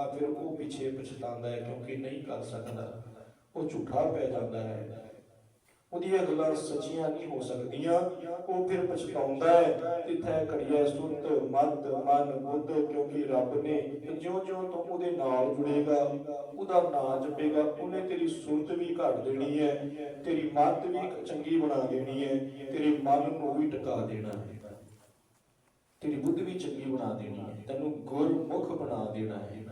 ਮੌਕਾ ਫਿਰ ਉਹ ਪਿੱਛੇ ਪਛਤਾਉਂਦਾ ਹੈ ਕਿਉਂਕਿ ਨਹੀਂ ਕਰ ਸਕਦਾ। ਉਹ ਝੂਠਾ ਪੈ ਜਾਂਦਾ ਹੈ। ਉਹਦੀਆਂ ਗੱਲਾਂ ਸੱਚੀਆਂ ਨਹੀਂ ਹੋ ਸਕਦੀਆਂ। ਉਹ ਫਿਰ ਪਛਤਾਉਂਦਾ ਹੈ ਤਿੱਥੈ ਕੜੀਐ ਸੁਰਤ, ਮਤ, ਮਨ, ਬੁੱਧ, ਕਿਉਂਕਿ ਰੱਬ ਨੇ ਜਿਉਂ-ਜਿਉਂ ਤੂੰ ਉਹਦੇ ਨਾਲ ਜੁੜੇਗਾ, ਉਹਦਾ ਨਾਂ ਜਪੇਗਾ, ਉਹਨੇ ਤੇਰੀ ਸੁਰਤ ਵੀ ਘੜ ਦੇਣੀ ਹੈ, ਤੇਰੀ ਮਤ ਵੀ ਚੰਗੀ ਬਣਾ ਦੇਣੀ ਹੈ, ਤੇਰੇ ਮਨ ਨੂੰ ਵੀ ਟਿਕਾ ਦੇਣਾ ਹੈ। ਤੇਰੀ ਬੁੱਧ ਵੀ ਚੰਗੀ ਬਣਾ ਦੇਣੀ ਹੈ, ਤੈਨੂੰ ਗੁਰਮੁਖ ਬਣਾ ਦੇਣਾ ਹੈ।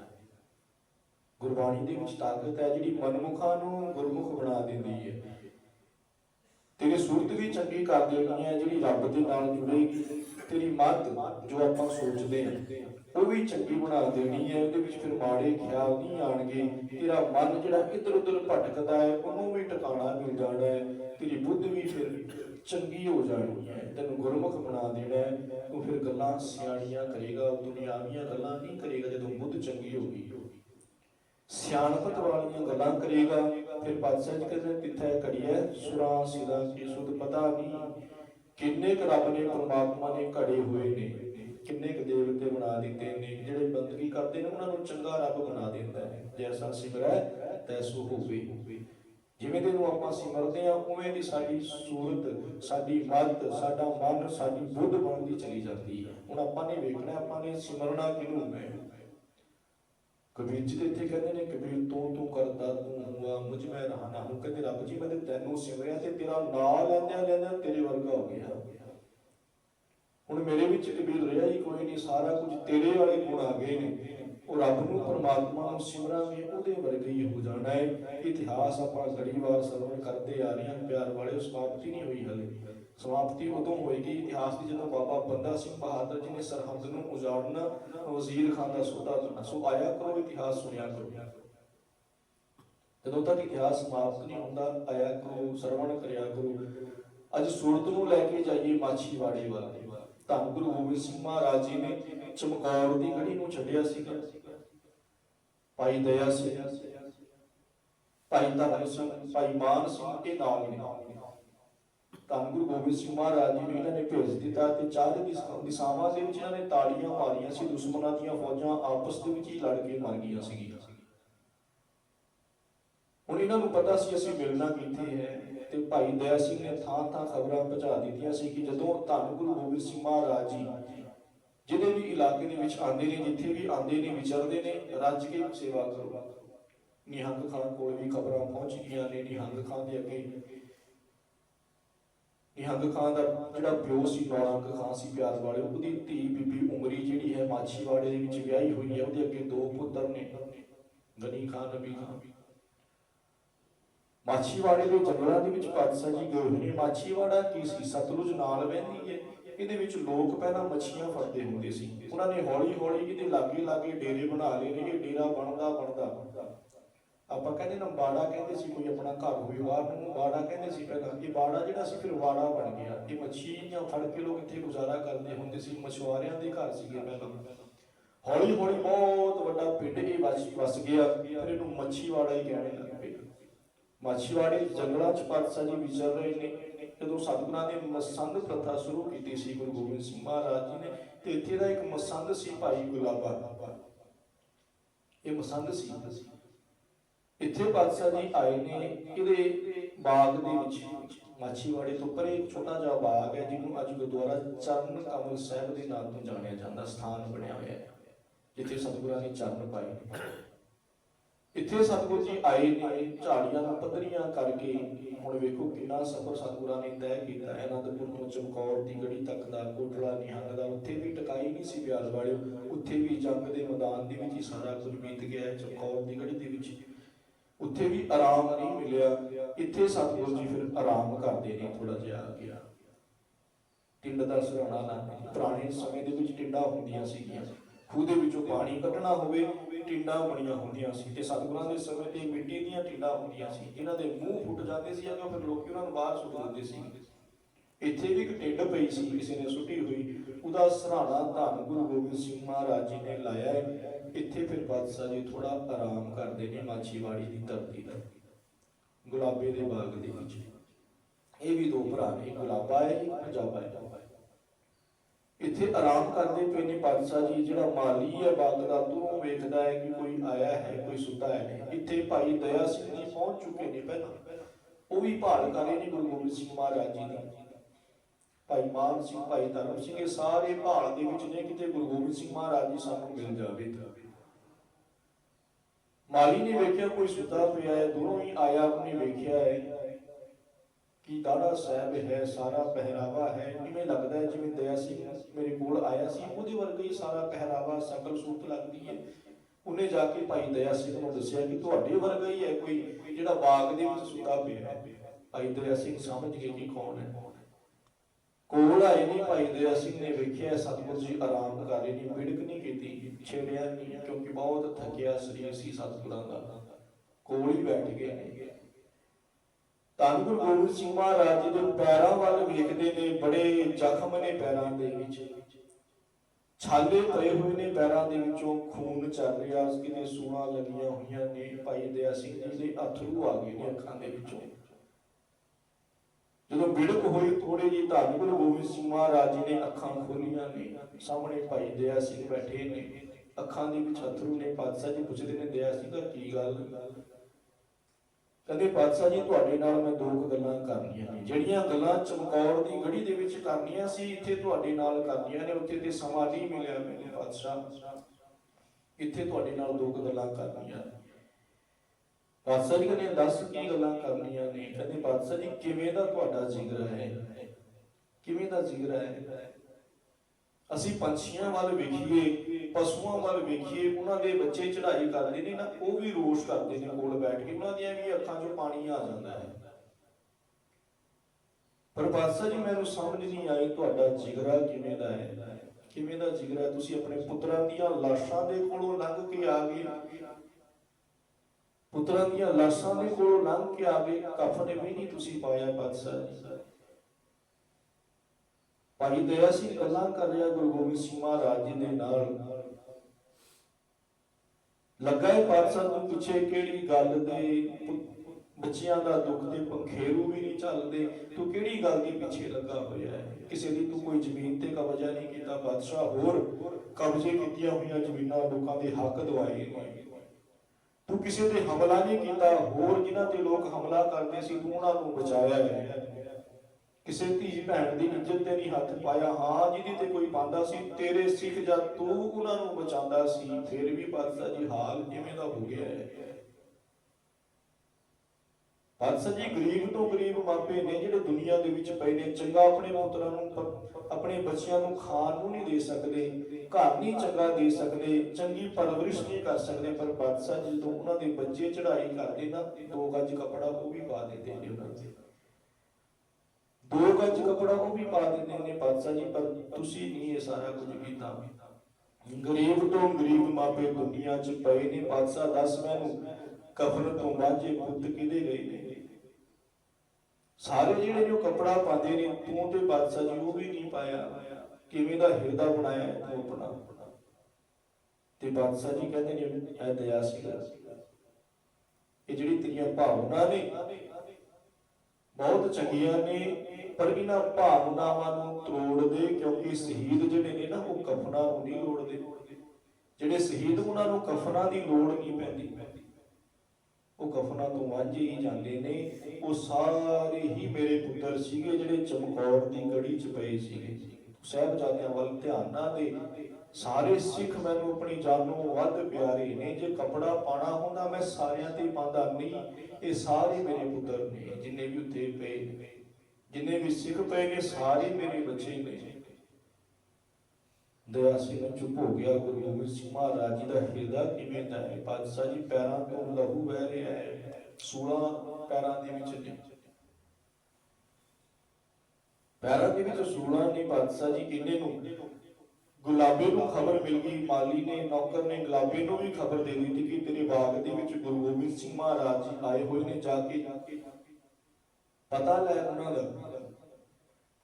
ਗੁਰਬਾਣੀ ਦੇ ਵਿੱਚ ਤਾਕਤ ਹੈ ਜਿਹੜੀ ਮਨਮੁਖਾਂ ਨੂੰ ਗੁਰਮੁਖ ਬਣਾ ਦਿੰਦੀ ਹੈ। ਤੇਰੀ ਸੂਰਤ ਵੀ ਚੰਗੀ ਕਰ ਦੇਣੀ ਹੈ, ਜਿਹੜੀ ਰੱਬ ਦੇ ਨਾਲ ਜੁੜੇਗੀ। ਤੇਰੀ ਮੱਤ ਜੋ ਆਪਾਂ ਸੋਚਦੇ ਹਾਂ, ਉਹ ਵੀ ਚੰਗੀ ਬਣਾ ਦੇਣੀ ਹੈ। ਉਹਦੇ ਵਿੱਚ ਫਿਰ ਮਾੜੇ ਖਿਆਲ ਨਹੀਂ ਆਣਗੇ ਤੇਰਾ ਮਨ ਜਿਹੜਾ ਇੱਧਰ ਉੱਧਰ ਭਟਕਦਾ ਹੈ, ਉਹਨੂੰ ਵੀ ਟਿਕਾਣਾ ਮਿਲ ਜਾਣਾ ਹੈ। ਤੇਰੀ ਬੁੱਧ ਵੀ ਫਿਰ ਚੰਗੀ ਹੋ ਜਾਣੀ ਹੈ। ਤੈਨੂੰ ਗੁਰਮੁਖ ਬਣਾ ਦੇਣਾ ਹੈ। ਤੂੰ ਫਿਰ ਗੱਲਾਂ ਸਿਆਣੀਆਂ ਕਰੇਗਾ, ਦੁਨਿਆਵੀਆਂ ਗੱਲਾਂ ਨਹੀਂ ਕਰੇਗਾ, ਜਦੋਂ ਬੁੱਧ ਚੰਗੀ ਹੋ ਗਈ। ਸਿਆਣਪਤ ਵਾਲੀਆਂ ਗੱਲਾਂ ਕਰੇਗਾ, ਫਿਰ ਪਾਤਸ਼ਾਹ ਜੀ ਕਹਿੰਦੇ ਤਿੱਥੈ ਘੜੀਐ? ਸੁਰਾਂ ਸਿਦਾ ਕੀ ਸੁਧ ਪਤਾ ਨਹੀਂ। ਕਿੰਨੇ ਕੁ ਰੱਬ ਨੇ, ਪ੍ਰਮਾਤਮਾ ਨੇ ਘੜੇ ਹੋਏ ਨੇ। ਕਿੰਨੇ ਕੁ ਦੇਵਤੇ ਬਣਾ ਦਿੱਤੇ ਨੇ। ਜਿਹੜੇ ਬੰਦਗੀ ਕਰਦੇ ਨੇ, ਉਹਨਾਂ ਨੂੰ ਚੰਗਾ ਰੱਬ ਬਣਾ ਦਿੰਦਾ ਹੈ। ਜੈਸਾ ਸਿਮਰੈ ਤੈਸੋ ਹੋਵੇ। ਜਿਵੇਂ ਦੇ ਨੂੰ ਆਪਾਂ ਸਿਮਰਦੇ ਆ ਉਵੇਂ ਦੀ ਸਾਡੀ ਸੂਰਤ, ਸਾਡੀ ਮਤ, ਸਾਡਾ ਮਨ, ਸਾਡੀ ਬੁੱਧ ਬਣਦੀ ਚਲੀ ਜਾਂਦੀ ਹੈ। ਹੁਣ ਆਪਾਂ ਨੇ ਵੇਖਣਾ, ਆਪਾਂ ਨੇ ਸਿਮਰਨਾ ਕਿਹਨੂੰ ਹੈ? ਕਬੀਰ ਜੀ ਤੇ ਇੱਥੇ ਕਹਿੰਦੇ ਨੇ, ਕਬੀਰ ਤੂੰ ਤੂੰ ਕਰਦਾ ਤੂੰ ਹੁਆ ਮੁਝ ਮੈਂ ਰਹਾਨਾ ਹੂੰ। ਕਹਿੰਦੇ ਰੱਬ ਜੀ, ਮੈਂ ਤੇ ਤੈਨੂੰ ਸਿਮਰਿਆ ਤੇ ਤੇਰਾ ਨਾਮ ਲੈਂਦਿਆਂ ਲੈਂਦਿਆਂ ਤੇਰੇ ਵਰਗਾ ਹੋ ਗਿਆ। ਹੁਣ ਮੇਰੇ ਵਿੱਚ ਕਬੀਰ ਰਿਹਾ ਹੀ ਕੋਈ ਨਹੀਂ, ਸਾਰਾ ਕੁਝ ਤੇਰੇ ਵਾਲੇ ਗੁਣ ਆ ਗਏ ਨੇ। ਉਹ ਰੱਬ ਨੂੰ ਪਰਮਾਤਮਾ ਨੂੰ ਸਿਮਰਾਂਗੇ, ਉਹਦੇ ਵਰਗੇ ਹੀ ਹੋ ਜਾਣਾ ਹੈ। ਇਤਿਹਾਸ ਆਪਾਂ ਘੜੀ ਵਾਰ ਸਰਵਣ ਕਰਦੇ ਆ ਰਹੇ ਹਾਂ, ਪਿਆਰ ਵਾਲੇ ਉਹ ਸਮਾਪਤੀ ਨਹੀਂ ਹੋਈ ਹਲੇ। ਸਮਾਪਤੀ ਉਦੋਂ ਹੋਏਗੀ ਇਤਿਹਾਸ ਦੀ ਜਦੋਂ ਬਾਬਾ ਬੰਦਾ ਸਿੰਘ ਬਹਾਦਰ ਜੀ ਨੇ ਸਰਹੰਦ ਨੂੰ ਉਜਾੜਨਾ, ਵਜ਼ੀਰ ਖਾਨ ਦਾ ਸੌਦਾ ਸੋ ਆਇਆ ਕਰੋ, ਇਤਿਹਾਸ ਸੁਣਿਆ ਕਰੋ। ਜਦੋਂ ਤੱਕ ਇਤਿਹਾਸ ਸਮਾਪਤ ਨਹੀਂ ਹੁੰਦਾ, ਆਇਆ ਕਰੋ, ਸਰਵਣ ਕਰਿਆ ਕਰੋ। ਅੱਜ ਸੂਰਤ ਨੂੰ ਲੈ ਕੇ ਜਾਈਏ ਮਾਛੀਵਾੜੇ ਵੱਲ। ਧੰਨ ਗੁਰੂ ਗੋਬਿੰਦ ਸਿੰਘ ਮਹਾਰਾਜ ਜੀ ਨੇ ਚਮਕੌਰ ਦੀ ਗੜੀ ਨੂੰ ਛੱਡਿਆ ਸੀਗਾ। ਭਾਈ ਦਇਆ ਸਿੰਘ, ਭਾਈ ਧਰਮ ਸਿੰਘ, ਭਾਈ ਮਾਨ ਸਿੰਘ, ਇਹ ਨਾਲ ਨੇ। ਧੰਨ ਗੁਰੂ ਗੋਬਿੰਦ ਸਿੰਘ ਮਹਾਰਾਜ ਜੀ ਨੂੰ ਇਹਨਾਂ ਨੇ ਭੇਜ ਦਿੱਤਾ ਤੇ ਚਾਰੇ ਦਿਸ਼ਾਵਾਂ ਦੇ ਵਿੱਚ ਇਹਨਾਂ ਨੇ ਤਾੜੀਆਂ ਮਾਰੀਆਂ ਸੀ, ਦੁਸ਼ਮਣਾਂ ਦੀਆਂ ਫੌਜਾਂ ਆਪਸ ਦੇ ਵਿੱਚ ਹੀ ਲੜ ਕੇ ਮਰ ਗਈਆਂ ਸੀਗੀਆਂ। ਹੁਣ ਇਹਨਾਂ ਨੂੰ ਪਤਾ ਸੀ ਅਸੀਂ ਮਿਲਣਾ ਕਿੱਥੇ ਹੈ ਤੇ ਭਾਈ ਦਇਆ ਸਿੰਘ ਨੇ ਥਾਂ ਥਾਂ ਖਬਰਾਂ ਪਹੁੰਚਾ ਦਿੱਤੀਆਂ ਸੀ ਕਿ ਜਦੋਂ ਧੰਨ ਗੁਰੂ ਗੋਬਿੰਦ ਸਿੰਘ ਮਹਾਰਾਜ ਜੀ, ਜਿਹਦੇ ਵੀ ਇਲਾਕੇ ਦੇ ਵਿੱਚ ਆਉਂਦੇ ਨੇ, ਜਿੱਥੇ ਵੀ ਆਉਂਦੇ ਨੇ, ਵਿਚਰਦੇ ਨੇ, ਰੱਜ ਕੇ ਸੇਵਾ ਕਰੋ। ਨਿਹੰਗ ਖਾਨ ਕੋਲ ਵੀ ਖਬਰਾਂ ਪਹੁੰਚ ਗਈਆਂ ਨੇ, ਨਿਹੰਗ ਖਾਨ ਦੇ ਅੱਗੇ ਨਿਹੰਗ ਖਾਨ ਦਾ ਜਿਹੜਾ ਪਿਓ ਸੀ ਨੌਰੰਗ ਖਾਨ ਸੀ, ਪਿਆਰ ਵਾਲੇ, ਉਹਦੀ ਧੀ ਬੀਬੀ ਉਮਰੀ ਜਿਹੜੀ ਹੈ, ਮਾਛੀਵਾੜੇ ਦੇ ਵਿੱਚ ਵਿਆਹੀ ਹੋਈ ਹੈ, ਉਹਦੇ ਅੱਗੇ ਦੋ ਪੁੱਤਰ ਨੇ, ਗਨੀ ਖਾਨ ਨਬੀ ਖਾਨ। ਮਾਛੀਵਾੜੇ ਦੇ ਜੰਗਲਾਂ ਦੇ ਵਿੱਚ ਪਾਤਸ਼ਾਹ ਜੀ ਗਏ ਹੋਏ ਨੇ। ਮਾਛੀਵਾੜਾ ਕੀ ਸੀ? ਸਤਲੁਜ ਨਾਲ ਵਹਿੰਦੀ ਹੈ। ਇਹਦੇ ਵਿੱਚ ਲੋਕ ਪਹਿਲਾਂ ਮੱਛੀਆਂ ਫੜਦੇ ਹੁੰਦੇ ਸੀ। ਉਹਨਾਂ ਨੇ ਹੌਲੀ ਹੌਲੀ ਇਹਦੇ ਲਾਗੇ ਲਾਗੇ ਡੇਰੇ ਬਣਾ ਲਏ ਨੇ। ਇਹ ਡੇਰਾ ਬਣਦਾ ਬਣਦਾ ਆਪਾਂ ਕਹਿੰਦੇ ਨਾ ਬਾੜਾ ਕਹਿੰਦੇ ਸੀ ਕੋਈ ਆਪਣਾ ਘਰ ਹੋਵੇ, ਬਾਹਰ ਨੂੰ ਬਾੜਾ ਕਹਿੰਦੇ ਸੀ ਪਹਿਲਾਂ। ਇਹ ਬਾੜਾ ਜਿਹੜਾ ਸੀ ਫਿਰ ਵਾੜਾ ਬਣ ਗਿਆ। ਇਹ ਮੱਛੀਆਂ ਫੜ ਕੇ ਲੋਕ ਇੱਥੇ ਗੁਜ਼ਾਰਾ ਕਰਦੇ ਹੁੰਦੇ ਸੀ, ਮਛੁਆਰਿਆਂ ਦੇ ਘਰ ਸੀਗੇ ਪਹਿਲਾਂ। ਹੌਲੀ ਹੌਲੀ ਬਹੁਤ ਵੱਡਾ ਪਿੰਡ ਇਹ ਵਸ ਗਿਆ। ਫਿਰ ਇਹਨੂੰ ਮੱਛੀਵਾੜਾ ਹੀ ਕਹਿਣੇ ਲੱਗ ਪਏ। ਮਾਛੀਵਾੜੇ ਜੰਗਲਾਂ ਚ ਪਾਤਸ਼ਾਹ ਜੀ ਵਿਚਰ ਰਹੇ ਨੇ। ਜਦੋਂ ਸਤਿਗੁਰਾਂ ਨੇ ਮਸੰਦ ਪ੍ਰਥਾ ਸ਼ੁਰੂ ਕੀਤੀ ਸੀ, ਗੁਰੂ ਗੋਬਿੰਦ ਸਿੰਘ ਮਹਾਰਾਜ ਜੀ ਨੇ, ਤੇ ਇੱਥੇ ਦਾ ਇੱਕ ਮਸੰਦ ਸੀ ਭਾਈ ਗੁਲਾਬਾ ਇਹ ਮਸੰਦ ਸੀ। ਇੱਥੇ ਪਾਤਸ਼ਾਹ ਜੀ ਆਏ ਨੇ ਇਹਦੇ ਬਾਗ ਦੇ ਵਿੱਚ। ਮਾਛੀਵਾੜੇ ਤੋਂ ਪਰੇ ਇੱਕ ਛੋਟਾ ਜਿਹਾ ਬਾਗ ਹੈ, ਜਿਹਨੂੰ ਅੱਜ ਗੁਰਦੁਆਰਾ ਚਰਨ ਕਮਲ ਸਾਹਿਬ ਦੇ ਨਾਮ ਤੋਂ ਜਾਣਿਆ ਜਾਂਦਾ, ਸਥਾਨ ਬਣਿਆ ਹੋਇਆ ਹੈ, ਜਿੱਥੇ ਸਤਿਗੁਰਾਂ ਨੇ ਚਰਨ ਪਾਏ ਇੱਥੇ ਸਤਿਗੁਰੂ ਜੀ ਆਏ ਨੇ, ਝਾੜੀਆਂ ਨੂੰ ਪੱਧਰੀਆਂ ਕਰਕੇ। ਹੁਣ ਵੇਖੋ ਕਿੰਨਾ ਸਫ਼ਰ ਸਤਿਗੁਰਾਂ ਨੇ ਤੈਅ ਕੀਤਾ ਹੈ। ਅਨੰਦਪੁਰ ਤੋਂ ਚਮਕੌਰ ਦੀ ਗੜੀ ਤੱਕ ਦਾ, ਕੋਟਲਾ, ਨਿਹੰਗ ਦਾ, ਉੱਥੇ ਵੀ ਟਿਕਾਈ ਨਹੀਂ ਸੀ ਪਿਆਰ ਵਾਲਿਓ। ਉੱਥੇ ਵੀ ਜੰਗ ਦੇ ਮੈਦਾਨ ਦੇ ਵਿੱਚ ਹੀ ਸਾਰਾ ਕੁਝ ਬੀਤ ਗਿਆ ਚਮਕੌਰ ਦੀ ਗੜੀ ਦੇ ਵਿੱਚ ਉੱਥੇ ਵੀ ਆਰਾਮ ਨਹੀਂ ਮਿਲਿਆ। ਇੱਥੇ ਸਤਿਗੁਰੂ ਜੀ ਫਿਰ ਆਰਾਮ ਕਰਦੇ ਨੇ ਥੋੜਾ ਜਿਹਾ ਆ ਗਿਆ ਟਿੰਡ ਦਾ ਸਰਾਣਾ ਨਾ ਪੁਰਾਣੇ ਸਮੇਂ ਦੇ ਵਿੱਚ ਟਿੰਡਾ ਹੁੰਦੀਆਂ ਸੀਗੀਆਂ। ਖੂਹ ਦੇ ਵਿੱਚੋਂ ਪਾਣੀ ਕੱਢਣਾ ਹੋਵੇ, ਟਿੰਡਾ ਬਣੀਆਂ ਹੁੰਦੀਆਂ ਸੀ। ਤੇ ਸਤਿਗੁਰਾਂ ਦੇ ਸਮੇਂ ਤੇ ਮਿੱਟੀ ਦੀਆਂ ਟਿੰਡਾ ਹੁੰਦੀਆਂ ਸੀ। ਇਹਨਾਂ ਦੇ ਮੂੰਹ ਫੁੱਟ ਜਾਂਦੇ ਸੀ ਜਾਂ ਫਿਰ ਲੋਕੀ ਉਹਨਾਂ ਨੂੰ ਬਾਹਰ ਸੁੱਟ ਦਿੰਦੇ ਸੀ। ਇੱਥੇ ਵੀ ਇੱਕ ਟਿੰਡ ਪਈ ਸੀ। ਕਿਸੇ ਨੇ ਸੁੱਟੀ ਹੋਈ। ਉਹਦਾ ਸਰਾਣਾ ਧੰਨ ਗੁਰੂ ਗੋਬਿੰਦ ਸਿੰਘ ਮਹਾਰਾਜ ਜੀ ਨੇ ਲਾਇਆ ਹੈ। ਇੱਥੇ ਫਿਰ ਬਾਦਸ਼ਾਹ ਜੀ ਥੋੜਾ ਆਰਾਮ ਕਰਦੇ ਨੇ ਮਾਛੀਵਾੜੀ ਦੀ ਧਰਤੀ ਦਾ, ਗੁਲਾਬੇ ਦੇ ਬਾਗ ਦੇ ਵਿੱਚ। ਇਹ ਵੀ ਦੋ ਭਰਾ ਨੇ, ਗੁਲਾਬਾ ਹੈ ਪੰਜਾਬਾ ਹੈ। ਇੱਥੇ ਆਰਾਮ ਕਰਦੇ ਪਏ ਨੇ ਬਾਦਸ਼ਾਹ ਜੀ, ਜਿਹੜਾ ਮਾਲੀ ਹੈ ਬਾਗ ਦਾ, ਤੂੰ ਵੇਖਦਾ ਹੈ ਕਿ ਕੋਈ ਆਇਆ ਹੈ, ਕੋਈ ਸੁੱਤਾ ਹੈ। ਇੱਥੇ ਭਾਈ ਦਇਆ ਸਿੰਘ ਜੀ ਪਹੁੰਚ ਚੁੱਕੇ ਨੇ ਪਹਿਲਾਂ। ਉਹ ਵੀ ਭਾਲ ਕਰ ਰਹੇ ਨੇ ਗੁਰੂ ਗੋਬਿੰਦ ਸਿੰਘ ਮਹਾਰਾਜ ਜੀ ਦੀ। ਭਾਈ ਮਾਨ ਸਿੰਘ, ਭਾਈ ਧਰਮ ਸਿੰਘ, ਇਹ ਸਾਰੇ ਭਾਲ ਦੇ ਵਿੱਚ ਨੇ, ਕਿਤੇ ਗੁਰੂ ਗੋਬਿੰਦ ਸਿੰਘ ਮਹਾਰਾਜ ਜੀ ਸਾਨੂੰ ਮਿਲ ਜਾਵੇ। ਮਾਲੀ ਨੇ ਵੇਖਿਆ, ਕੋਈ ਸੁੱਤਾ ਪਿਆ ਹੈ, ਦੂਰੋਂ ਹੀ ਆਇਆ, ਉਹਨੇ ਵੇਖਿਆ ਹੈ ਕਿ ਦਾੜਾ ਸਾਹਿਬ ਹੈ, ਸਾਰਾ ਪਹਿਰਾਵਾ ਹੈ। ਜਿਵੇਂ ਲੱਗਦਾ ਹੈ, ਜਿਵੇਂ ਦਇਆ ਸਿੰਘ ਮੇਰੇ ਕੋਲ ਆਇਆ ਸੀ, ਉਹਦੇ ਵਰਗਾ ਹੀ ਸਾਰਾ ਪਹਿਰਾਵਾ, ਸ਼ਕਲ ਸੂਰਤ ਲੱਗਦੀ ਹੈ। ਉਹਨੇ ਜਾ ਕੇ ਭਾਈ ਦਇਆ ਸਿੰਘ ਨੂੰ ਦੱਸਿਆ ਕਿ ਤੁਹਾਡੇ ਵਰਗਾ ਹੀ ਹੈ ਕੋਈ, ਜਿਹੜਾ ਬਾਗ ਦੇ ਵਿੱਚ ਸੁੱਤਾ ਪਿਆ ਹੈ। ਭਾਈ ਦਇਆ ਸਿੰਘ ਸਮਝ ਗਏ ਕਿ ਕੌਣ ਹੈ। ਕੋਲ ਆਏ ਨਹੀਂ ਭਾਈ ਦਇਆ ਸਿੰਘ ਨੇ ਵੇਖਿਆ, ਸਤਿਗੁਰੂ ਜੀ ਆਰਾਮ ਕਰ ਰਹੇ ਨੇ ਨਹੀਂ ਕੀਤੀ, ਛੇੜਿਆ ਨਹੀਂ, ਕਿਉਂਕਿ ਬਹੁਤ ਥੱਕਿਆ ਸਰੀਰ ਸੀ ਸਤਿਗੁਰਾਂ ਦਾ। ਕੋਲ ਹੀ ਬੈਠ ਗਏ ਨੇ ਧੰਨ ਗੁਰੂ ਗੋਬਿੰਦ ਸਿੰਘ ਮਹਾਰਾਜ ਜੀ ਦੇ ਪੈਰਾਂ ਵੱਲ ਵੇਖਦੇ ਨੇ, ਬੜੇ ਜ਼ਖਮ ਨੇ ਪੈਰਾਂ ਦੇ ਵਿੱਚ। ਛਾਲੇ ਪਏ ਹੋਏ ਨੇ ਪੈਰਾਂ ਦੇ ਵਿੱਚੋਂ, ਖੂਨ ਚੱਲ ਰਿਹਾ, ਕਿਤੇ ਸੂਣਾ ਲੱਗੀਆਂ ਹੋਈਆਂ ਨੇ। ਭਾਈ ਦਇਆ ਸਿੰਘ ਜੀ ਦੇ ਅਥਰੂ ਆ ਗਏ ਨੇ ਅੱਖਾਂ ਦੇ ਵਿੱਚੋਂ। ਜਦੋਂ ਬਿੜਕ ਹੋਈ ਥੋੜੇ ਜੀ ਧੰਨ ਗੁਰੂ ਗੋਬਿੰਦ ਸਿੰਘ ਮਹਾਰਾਜ ਜੀ ਨੇ ਅੱਖਾਂ ਖੋਲੀਆਂ ਨੇ, ਸਾਹਮਣੇ ਭਾਈ ਦਇਆ ਸਿੰਘ ਬੈਠੇ ਨੇ। ਅੱਖਾਂ ਦੇ ਵਿੱਚ ਅਥਰੂ ਨੇ, ਪਾਤਸ਼ਾਹ ਜੀ ਪੁੱਛਦੇ ਨੇ, ਦਇਆ ਸਿੰਘ ਦਾ ਕੀ ਗੱਲ? ਕਹਿੰਦੇ, ਪਾਤਸ਼ਾਹ ਜੀ, ਤੁਹਾਡੇ ਨਾਲ ਮੈਂ ਦੋ ਕੁ ਗੱਲਾਂ ਕਰਨੀਆਂ ਨੇ। ਜਿਹੜੀਆਂ ਗੱਲਾਂ ਚਮਕੌਰ ਦੀ ਗੜੀ ਦੇ ਵਿੱਚ ਕਰਨੀਆਂ ਸੀ, ਇੱਥੇ ਤੁਹਾਡੇ ਨਾਲ ਕਰਨੀਆਂ ਨੇ। ਉੱਥੇ ਤੇ ਸਮਾਂ ਨਹੀਂ ਮਿਲਿਆ ਮੈਨੂੰ, ਪਾਤਸ਼ਾਹ। ਇੱਥੇ ਤੁਹਾਡੇ ਨਾਲ ਦੋ ਕੁ ਗੱਲਾਂ ਕਰਨੀਆਂ ਨੇ। ਪਾਤਸ਼ਾਹ ਜੀ ਨੇ ਦੱਸ ਕੀ ਗੱਲਾਂ ਕਰਨੀਆਂ ਨੇ? ਕਹਿੰਦੇ ਪਾਤਸ਼ਾਹ ਜੀ, ਕਿਵੇਂ ਦਾ ਤੁਹਾਡਾ ਜਿਗਰ ਹੈ? ਕਿਵੇਂ ਦਾ ਜਿਗਰ ਹੈ? ਅਸੀਂ ਪੰਛੀਆਂ ਵੱਲ ਵੇਖੀਏ, ਪਸ਼ੂਆਂ ਵੱਲ ਵੇਖੀਏ, ਉਹਨਾਂ ਦੇ ਬੱਚੇ ਚੜ੍ਹਾਈ ਕਰਦੇ ਨੇ ਨਾ, ਉਹ ਵੀ ਰੋਸ਼ ਕਰਦੇ ਨੇ ਕੋਲ ਬੈਠ ਕੇ, ਉਹਨਾਂ ਦੀਆਂ ਵੀ ਅੱਖਾਂ 'ਚੋਂ ਪਾਣੀ ਆ ਜਾਂਦਾ ਹੈ। ਪਰ ਪਾਤਸ਼ਾਹ ਜੀ, ਮੈਨੂੰ ਸਮਝ ਨਹੀਂ ਆਈ ਤੁਹਾਡਾ ਜਿਗਰਾ ਕਿਵੇਂ ਦਾ ਹੈ? ਕਿਵੇਂ ਦਾ ਜਿਗਰਾ ਤੁਸੀਂ ਆਪਣੇ ਪੁੱਤਰਾਂ ਦੀਆਂ ਲਾਸ਼ਾਂ ਦੇ ਕੋਲੋਂ ਲੰਘ ਕੇ ਆ ਗਏ। ਪੁੱਤਰਾਂ ਦੀਆਂ ਲਾਸ਼ਾਂ ਦੇ ਕੋਲੋਂ ਲੰਘ ਕੇ ਆ ਕਫਨ ਵੀ ਨਹੀਂ ਤੁਸੀਂ ਪਾਇਆ ਪਾਤਸ਼ਾਹ ਭਾਈ ਦਇਆ ਸਿੰਘ ਗੱਲਾਂ ਕਰ ਰਿਹਾ ਗੁਰੂ ਗੋਬਿੰਦ ਸਿੰਘ ਮਹਾਰਾਜ ਜੀ ਦੇ ਨਾਲ। ਲੱਗਾ ਹੈ ਪਾਤਸ਼ਾਹ ਨੂੰ ਪਿੱਛੇ ਕਿਹੜੀ ਗੱਲ ਦੇ ਬੱਚਿਆਂ ਦਾ ਦੁੱਖ ਦੇ ਪੰਖੇਰੂ ਵੀ ਨਹੀਂ ਚੱਲਦੇ ਤੂੰ ਕਿਹੜੀ ਗੱਲ ਦੇ ਪਿੱਛੇ ਲੱਗਾ ਹੋਇਆ ਹੈ? ਕਿਸੇ ਦੀ ਤੂੰ ਕੋਈ ਜ਼ਮੀਨ ਤੇ ਕਬਜ਼ਾ ਨਹੀਂ ਕੀਤਾ ਬਾਦਸ਼ਾਹ ਹੋਰ ਕਬਜ਼ੇ ਕੀਤੀਆਂ ਹੋਈਆਂ ਜ਼ਮੀਨਾਂ ਲੋਕਾਂ ਦੇ ਹੱਕ ਦਵਾਏ ਨੇ। ਤੂੰ ਕਿਸੇ ਤੇ ਹਮਲਾ ਨਹੀਂ ਕੀਤਾ, ਹੋਰ ਜਿਨ੍ਹਾਂ ਤੇ ਲੋਕ ਹਮਲਾ ਕਰਦੇ ਸੀ, ਤੂੰ ਉਹਨਾਂ ਨੂੰ ਬਚਾਇਆ ਹੈ ਕਿਸੇ ਧੀ ਭੈਣ ਦੀ ਇੱਜ਼ਤ ਤੇ ਨਹੀਂ ਹੱਥ ਪਾਇਆ, ਹਾਂ, ਜਿਹਦੀ ਤੇ ਕੋਈ ਪਾਉਂਦਾ ਸੀ, ਤੇਰੇ ਸਿੱਖ ਜਦ ਤੂੰ ਉਹਨਾਂ ਨੂੰ ਬਚਾਉਂਦਾ ਸੀ, ਫਿਰ ਵੀ ਪਾਤਸ਼ਾਹ ਜੀ ਹਾਲ ਜਿਵੇਂ ਦਾ ਹੋ ਗਿਆ ਹੈ? ਪਾਤਸ਼ਾਹ ਜੀ ਗਰੀਬ ਤੋਂ ਗਰੀਬ ਮਾਪੇ ਨੇ ਜਿਹੜੇ ਦੁਨੀਆ ਦੇ ਵਿੱਚ ਪਏ ਨੇ, ਚੰਗਾ ਆਪਣੇ ਪੁੱਤਰਾਂ ਨੂੰ, ਆਪਣੇ ਬੱਚਿਆਂ ਨੂੰ ਖਾਣ ਨੂੰ ਨਹੀਂ ਦੇ ਸਕਦੇ। ਘਰ ਨਹੀਂ ਚੰਗਾ ਦੇ ਸਕਦੇ, ਚੰਗੀ ਪਰਵਰਿਸ਼ ਨਹੀਂ ਕਰ ਸਕਦੇ, ਪਰ ਪਾਤਸ਼ਾਹ ਜੀ ਜਦੋਂ ਉਹਨਾਂ ਦੇ ਬੱਚੇ ਚੜ੍ਹਾਈ ਕਰਦੇ ਨਾ, ਦੋ ਗੱਜ ਕਪੜਾ ਉਹ ਵੀ ਪਾ ਦਿੰਦੇ ਨੇ ਉਹਨਾਂ ਦੇ। ਦੋ ਗੱਜ ਕਪੜਾ ਉਹ ਵੀ ਪਾ ਦਿੰਦੇ ਨੇ ਪਾਤਸ਼ਾਹ ਜੀ, ਪਰ ਤੁਸੀਂ ਨਹੀਂ ਇਹ ਸਾਰਾ ਕੁਝ ਕੀਤਾ। ਗਰੀਬ ਤੋਂ ਗਰੀਬ ਮਾਪੇ ਦੁਨੀਆ 'ਚ ਪਏ ਨੇ, ਬਾਦਸ਼ਾਹ ਦੱਸ ਮੈਨੂੰ, ਕਫਨ ਤੋਂ ਬਾਝੇ ਪੁੱਤ ਕਿਹਦੇ ਗਏ ਨੇ? ਸਾਰੇ ਜਿਹੜੇ ਜੋ ਕਪੜਾ ਪਾਉਂਦੇ ਨੇ, ਤੂੰ ਤੇ ਬਾਦਸ਼ਾਹ ਜੀ ਉਹ ਵੀ ਨਹੀਂ ਪਾਇਆ। ਕਿਵੇਂ ਦਾ ਹਿਰਦਾ ਬਣਾਇਆ ਤੂੰ ਆਪਣਾ? ਤੇ ਬਾਦਸ਼ਾਹ ਜੀ ਕਹਿੰਦੇ ਨੇ ਐ ਦਇਆ ਸੀਗਾ ਇਹ ਜਿਹੜੀ ਤੇਰੀਆਂ ਭਾਵਨਾ ਨੇ, ਬਹੁਤ ਚੰਗੀਆਂ ਨੇ, ਪਰ ਇਹਨਾਂ ਭਾਵਨਾਵਾਂ ਨੂੰ ਤੋੜ ਦੇ ਕਿਉਂਕਿ ਸ਼ਹੀਦ ਜਿਹੜੇ ਨੇ ਨਾ, ਉਹ ਕਫਨਾਂ ਨੂੰ ਨਹੀਂ ਲੋੜਦੇ ਜਿਹੜੇ ਸ਼ਹੀਦ, ਉਹਨਾਂ ਨੂੰ ਕਫਨਾ ਦੀ ਲੋੜ ਨਹੀਂ ਪੈਂਦੀ। ਉਹ ਕਫਨਾ ਤੋਂ ਵਾਂਝੇ ਹੀ ਜਾਂਦੇ ਨੇ। ਉਹ ਸਾਰੇ ਹੀ ਮੇਰੇ ਪੁੱਤਰ ਸੀਗੇ, ਜਿਹੜੇ ਚਮਕੌਰ ਦੀ ਗੜੀ 'ਚ ਪਏ ਸੀਗੇ। ਸਾਹਿਬਜ਼ਾਦਿਆਂ ਵੱਲ ਧਿਆਨ ਨਾ ਦੇ। ਸਾਰੇ ਸਿੱਖ ਮੈਨੂੰ ਆਪਣੀ ਜਾਨੋਂ ਵੱਧ ਪਿਆਰੇ ਨੇ। ਜੇ ਕਪੜਾ ਪਾਣਾ ਹੁੰਦਾ, ਮੈਂ ਸਾਰਿਆਂ ਤੇ ਪਾਉਂਦਾ ਨਹੀਂ। ਇਹ ਸਾਰੇ ਮੇਰੇ ਪੁੱਤਰ ਨੇ, ਜਿੰਨੇ ਵੀ ਉੱਥੇ ਪਏ ਨੇ। ਜਿੰਨੇ ਵੀ ਸਿੱਖ ਪਏ ਨੇ, ਸਾਰੇ ਮੇਰੇ ਬੱਚੇ ਨੇ। ਦਇਆ ਸਿੰਘ ਚੁੱਪ ਹੋ ਗਿਆ। ਗੁਰੂ ਗੋਬਿੰਦ ਸਿੰਘ ਮਹਾਰਾਜ ਜੀ ਦਾ ਹਿਰਦਾ ਕਿਵੇਂ ਦਾ ਹੈ? ਪਾਤਸ਼ਾਹ ਜੀ ਪੈਰਾਂ ਤੋਂ ਲਹੂ ਵਹਿ ਰਿਹਾ ਹੈ। ਸੂਲਾ ਪੈਰਾਂ ਦੇ ਵਿੱਚ ਨੇ। ਪੈਰਾਂ ਦੇ ਵਿੱਚ ਸੂਲਾ ਨਹੀਂ ਪਾਤਸ਼ਾਹ ਜੀ ਕਿੰਨੇ ਨੂੰ ਗੁਲਾਬੇ ਨੂੰ ਖਬਰ ਮਿਲ ਗਈ ਮਾਲੀ ਨੇ ਨੌਕਰ ਨੇ ਗੁਲਾਬੇ ਨੂੰ ਵੀ ਖਬਰ ਦੇ ਦਿੱਤੀ ਕਿ ਤੇਰੇ ਬਾਗ ਦੇ ਵਿੱਚ ਗੁਰੂ ਗੋਬਿੰਦ ਸਿੰਘ ਮਹਾਰਾਜ ਜੀ ਆਏ ਹੋਏ ਨੇ ਜਾ ਕੇ। ਪਤਾ ਲੈ ਉਹਨਾਂ ਦਾ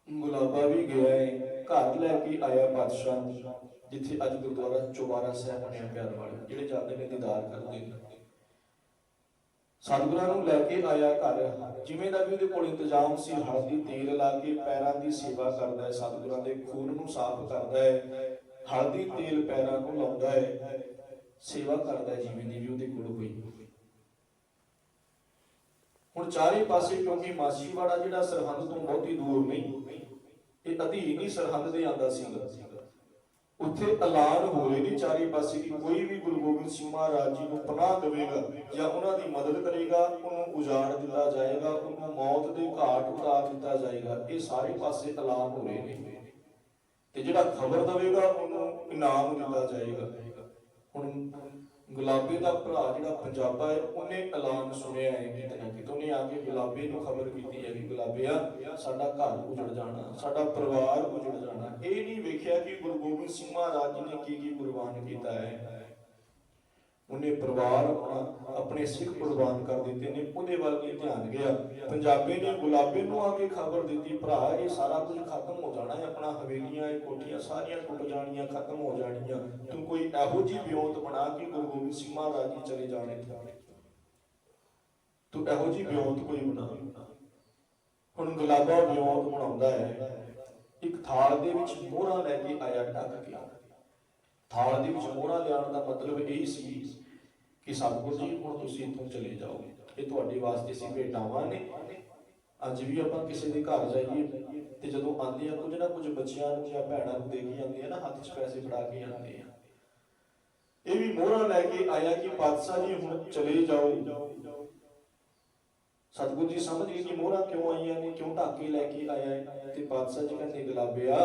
ਗੁਲਾਬਾ ਵੀ ਗਿਆ ਹੈ ਘਰ ਲੈ ਕੇ ਆਇਆ ਬਾਦਸ਼ਾਹ ਨੂੰ, ਜਿੱਥੇ ਅੱਜ ਗੁਰਦੁਆਰਾ ਚੋਬਾਰਾ ਸਾਹਿਬ ਬਣਿਆ ਪਿਆਰ ਵਾਲੇ ਜਿਹੜੇ ਜਾਂਦੇ ਨੇ ਦੀਦਾਰ ਕਰਦੇ ਨੇ। ਸਤਿਗੁਰਾਂ ਨੂੰ ਲੈ ਕੇ ਆਇਆ ਘਰ। ਜਿਵੇਂ ਦਾ ਵੀ ਉਹਦੇ ਕੋਲ ਇੰਤਜ਼ਾਮ ਸੀ, ਹਲਦੀ ਤੇਲ ਲਾ ਕੇ ਪੈਰਾਂ ਦੀ ਸੇਵਾ ਕਰਦਾ ਹੈ, ਸਤਿਗੁਰਾਂ ਦੇ ਖੂਨ ਨੂੰ ਸਾਫ਼ ਕਰਦਾ ਹੈ, ਹਲਦੀ ਤੇਲ ਪੈਰਾਂ ਨੂੰ ਲਾਉਂਦਾ ਹੈ, ਸੇਵਾ ਕਰਦਾ ਜਿਵੇਂ ਦੀ ਵੀ ਉਹਦੇ ਕੋਲ ਹੋਈ। ਹੁਣ ਚਾਰੇ ਪਾਸੇ ਕਿਉਂਕਿ ਮਾਸੀਵਾੜਾ ਜਿਹੜਾ ਸਰਹੰਦ ਤੋਂ ਬਹੁਤੀ ਦੂਰ ਨਹੀਂ, ਇਹ ਅਧੀਨ ਹੀ ਸਰਹੰਦ ਦੇ ਆਂਦਾ ਸੀਗਾ। ਉੱਥੇ ਐਲਾਨ ਹੋਏ ਨੇ ਚਾਰੇ ਪਾਸੇ ਕਿ ਕੋਈ ਵੀ ਗੁਰੂ ਗੋਬਿੰਦ ਸਿੰਘ ਮਹਾਰਾਜ ਜੀ ਨੂੰ ਪਨਾਹ ਦੇਵੇਗਾ ਜਾਂ ਉਹਨਾਂ ਦੀ ਮਦਦ ਕਰੇਗਾ, ਉਹਨੂੰ ਉਜਾੜ ਦਿੱਤਾ ਜਾਏਗਾ, ਉਹਨੂੰ ਮੌਤ ਦੇ ਘਾਟ ਉਤਾਰ ਦਿੱਤਾ ਜਾਏਗਾ, ਇਹ ਸਾਰੇ ਪਾਸੇ ਐਲਾਨ ਹੋ ਰਹੇ ਨੇ। ਤੇ ਜਿਹੜਾ ਖਬਰ ਦੇਵੇਗਾ, ਉਹਨੂੰ ਇਨਾਮ ਦਿੱਤਾ ਜਾਏਗਾ। ਹੁਣ ਗੁਲਾਬੇ ਦਾ ਭਰਾ ਜਿਹੜਾ ਪੰਜਾਬਾ ਹੈ, ਉਹਨੇ ਐਲਾਨ ਸੁਣਿਆ ਹੈ ਕਿਤੇ ਨਾ ਕਿਤੇ ਉਹਨੇ ਆ ਕੇ ਗੁਲਾਬੇ ਨੂੰ ਖਬਰ ਕੀਤੀ ਹੈ ਕਿ ਗੁਲਾਬਿਆ, ਸਾਡਾ ਘਰ ਉਜੜ ਜਾਣਾ, ਸਾਡਾ ਪਰਿਵਾਰ ਉਜੜ ਜਾਣਾ। ਇਹ ਨਹੀਂ ਵੇਖਿਆ ਕਿ ਗੁਰੂ ਗੋਬਿੰਦ ਸਿੰਘ ਮਹਾਰਾਜ ਜੀ ਨੇ ਕੀ ਕੀ ਕੁਰਬਾਨ ਕੀਤਾ ਹੈ। ਉਹਨੇ ਪਰਿਵਾਰ ਆਪਣੇ ਸਿੱਖ ਕੁਰਬਾਨ ਕਰ ਦਿੱਤੇ ਨੇ, ਉਹਦੇ ਵੱਲ ਨਹੀਂ ਧਿਆਨ ਗਿਆ। ਪੰਜਾਬੀ ਨੇ ਗੁਲਾਬੇ ਨੂੰ ਆ ਕੇ ਖਬਰ ਦਿੱਤੀ, ਭਰਾ, ਇਹ ਸਾਰਾ ਕੁਝ ਖਤਮ ਹੋ ਜਾਣਾ ਹੈ, ਆਪਣਾ ਹਵੇਲੀਆਂ, ਇਹ ਕੋਠੀਆਂ ਸਾਰੀਆਂ ਟੁੱਟ ਜਾਣੀਆਂ, ਖਤਮ ਹੋ ਜਾਣੀਆਂ। ਤੂੰ ਕੋਈ ਇਹੋ ਜਿਹੀ ਵਿਉਂਤ ਬਣਾ ਕੇ ਗੁਰੂ ਗੋਬਿੰਦ ਸਿੰਘ ਮਹਾਰਾਜ ਜੀ ਚਲੇ ਜਾਣੇ ਤੂੰ ਇਹੋ ਜਿਹੀ ਵਿਉਂਤ ਕੋਈ ਬਣਾ। ਹੁਣ ਗੁਲਾਬਾ ਵਿਉਂਤ ਬਣਾਉਂਦਾ ਹੈ। ਇੱਕ ਥਾਲ ਦੇ ਵਿੱਚ ਮੋਹਰਾਂ ਲੈ ਕੇ ਆਇਆ, ਢੱਕ ਕੇ। ਥਾਲ ਦੇ ਵਿੱਚ ਮੋਹਰਾਂ ਲਿਆਉਣ ਦਾ ਮਤਲਬ ਇਹ ਸੀ ਕਿ ਸਤਿਗੁਰੂ ਜੀ, ਹੁਣ ਤੁਸੀਂ ਇੱਥੋਂ ਚਲੇ ਜਾਓ। ਇਹ ਤੁਹਾਡੇ ਵਾਸਤੇ ਸੀ ਭੇਟਾਵਾਂ ਨੇ। ਅੱਜ ਵੀ ਆਪਾਂ ਕਿਸੇ ਦੇ ਘਰ ਜਾਈਏ ਤੇ ਜਦੋਂ ਆਉਂਦੇ ਆ ਕੁਝ ਨਾ ਕੁਝ ਬੱਚਿਆਂ ਨੂੰ ਜਾਂ ਭੈਣਾਂ ਨੂੰ ਦੇ ਕੇ ਆਉਂਦੇ ਆ ਨਾ, ਹੱਥ 'ਚ ਪੈਸੇ ਫੜਾ ਕੇ ਆਉਂਦੇ ਆ। ਇਹ ਵੀ ਮੋਹਰਾਂ ਲੈ ਕੇ ਆਇਆ ਕਿ ਪਾਤਸ਼ਾਹ ਜੀ, ਹੁਣ ਚਲੇ ਜਾਓ। ਸਤਿਗੁਰੂ ਜੀ ਸਮਝ ਗਏ ਕਿ ਮੋਹਰਾਂ ਕਿਉਂ ਆਈਆਂ ਨੇ, ਕਿਉਂ ਢਾਕੇ ਲੈ ਕੇ ਆਇਆ ਤੇ ਪਾਤਸ਼ਾਹ ਜੀ ਕਹਿੰਦੇ, ਗੁਲਾਬਿਆ